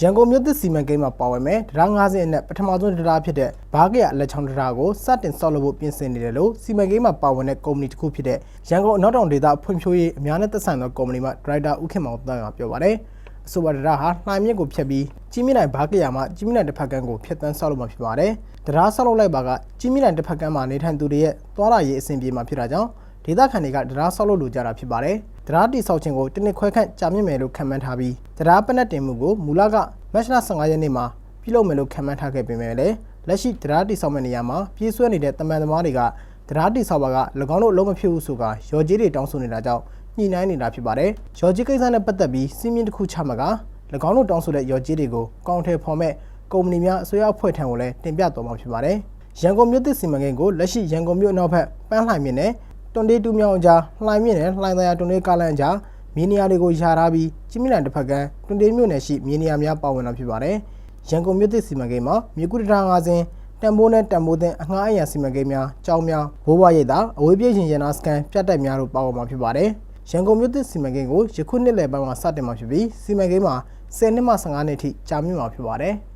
ရန်ကုန်မြို့သစ်စီမံကိန်းမှာပါဝင်မဲ့တရား၅ဆင့်အနက်ပထမဆုံးတရားဖြစ်တဲ့ဘားကရအလက်ချောင်းတရားကိုစတင်ဆောက်လုပ်ဖို့ပြင်ဆင်နေတယ်လို့စီမံကိန်းမှာပါဝင်တဲ့ကုမ္ပဏီတစ်ခုဖြစ်တဲ့ရန်ကုန်အနောက်တောင်ဒေသဖွံ့ဖြိုးရေးအများနဲ့သက်ဆိုင်သောကုမ္ပဏီမှဒရိုက်တာဦးခင်မောင်တန်းကပြောပါတယ်အဆိုပါတရားဟာလှိုင်မြစ်ကိုဖျက်ပြီးကြီးမြင့်နိုင်ဘားကရမှာကြီးမြင့်နိုင်တစ်ဖက်ကန်းကိုဖျက်တမ်းဆောက်လုပ်မှာဖြစ်ပါတယ်တရားဆောက်လုပ်လိုက်ပါကကြီးမြင့်နိုင်တစ်ဖက်ကန်းမှာနေထိုင်သူတွေရဲ့သွားလာရေးအဆင်ပြေမှာဖြစ်တာကြောင့်ဒေသခံတွေကတရားဆောက်လုပ်လိုကြတာဖြစ်ပါတယ် တရားတိဆောက်ခြင်းကိုတစ်နှစ်ခွဲခန့်ကြာမြင့်မယ်လို့ခန့်မှန်းထားပြီးတရားပနက်တင်မှုကိုမူလကမတ်လ15ရက်နေ့မှာပြုလုပ်မယ်လို့ခန့်မှန်းထားခဲ့ပေမဲ့လည်းလက်ရှိတရားတိဆောက်မဲ့နေရာမှာပြေးဆွဲနေတဲ့တမန်သမားတွေကတရားတိဆောက်ပါက၎င်းတို့အလုံးမဖြစ်ဘူးဆိုကရော်ကြီးတွေတောင်းဆိုနေတာကြောင့်ညှိနှိုင်းနေတာဖြစ်ပါတယ်။ရော်ကြီးကိစ္စနဲ့ပတ်သက်ပြီးစီးမြင့်တစ်ခုချမှတ်က၎င်းတို့တောင်းဆိုတဲ့ရော်ကြီးတွေကိုကောင်းထည်ဖော်မဲ့ကုမ္ပဏီများအစိုးရအဖွဲ့ထံကိုလည်းတင်ပြတော်မှာဖြစ်ပါတယ်။ရန်ကုန်မြို့သစ်စီမံကိန်းကိုလက်ရှိရန်ကုန်မြို့အနောက်ဘက်ပန်းလှိုင်မြစ်နဲ့ တွန်တေးတူးမြောင်းအကြားလှိုင်မြစ်နဲ့လှိုင်သာယာတွန်တေးကားလမ်းအကြားမြေနေရာတွေကိုယာထားပြီးကြီးမြင့်တဲ့တစ်ဖက်ကတွန်တေးမြို့နယ်ရှိမြေနေရာများပါဝင်လာဖြစ်ပါတယ်။ရန်ကုန်မြို့သစ်စီမံကိန်းမှာမြေကုတ္တရာ၅စင်းတံပိုးနဲ့တံပိုးသင်းအငှားအရန်စီမံကိန်းများကြောင်းများဘိုးဘွားရိပ်သာအဝေးပြေးရင်ရနာစကန်ပြတ်တက်များတို့ပါဝင်မှာဖြစ်ပါတယ်။ရန်ကုန်မြို့သစ်စီမံကိန်းကိုယခုနှစ်လယ်ပိုင်းမှာစတင်မှာဖြစ်ပြီးစီမံကိန်းမှာ10နှစ်မှ15နှစ်ထိကြာမြင့်မှာဖြစ်ပါတယ်။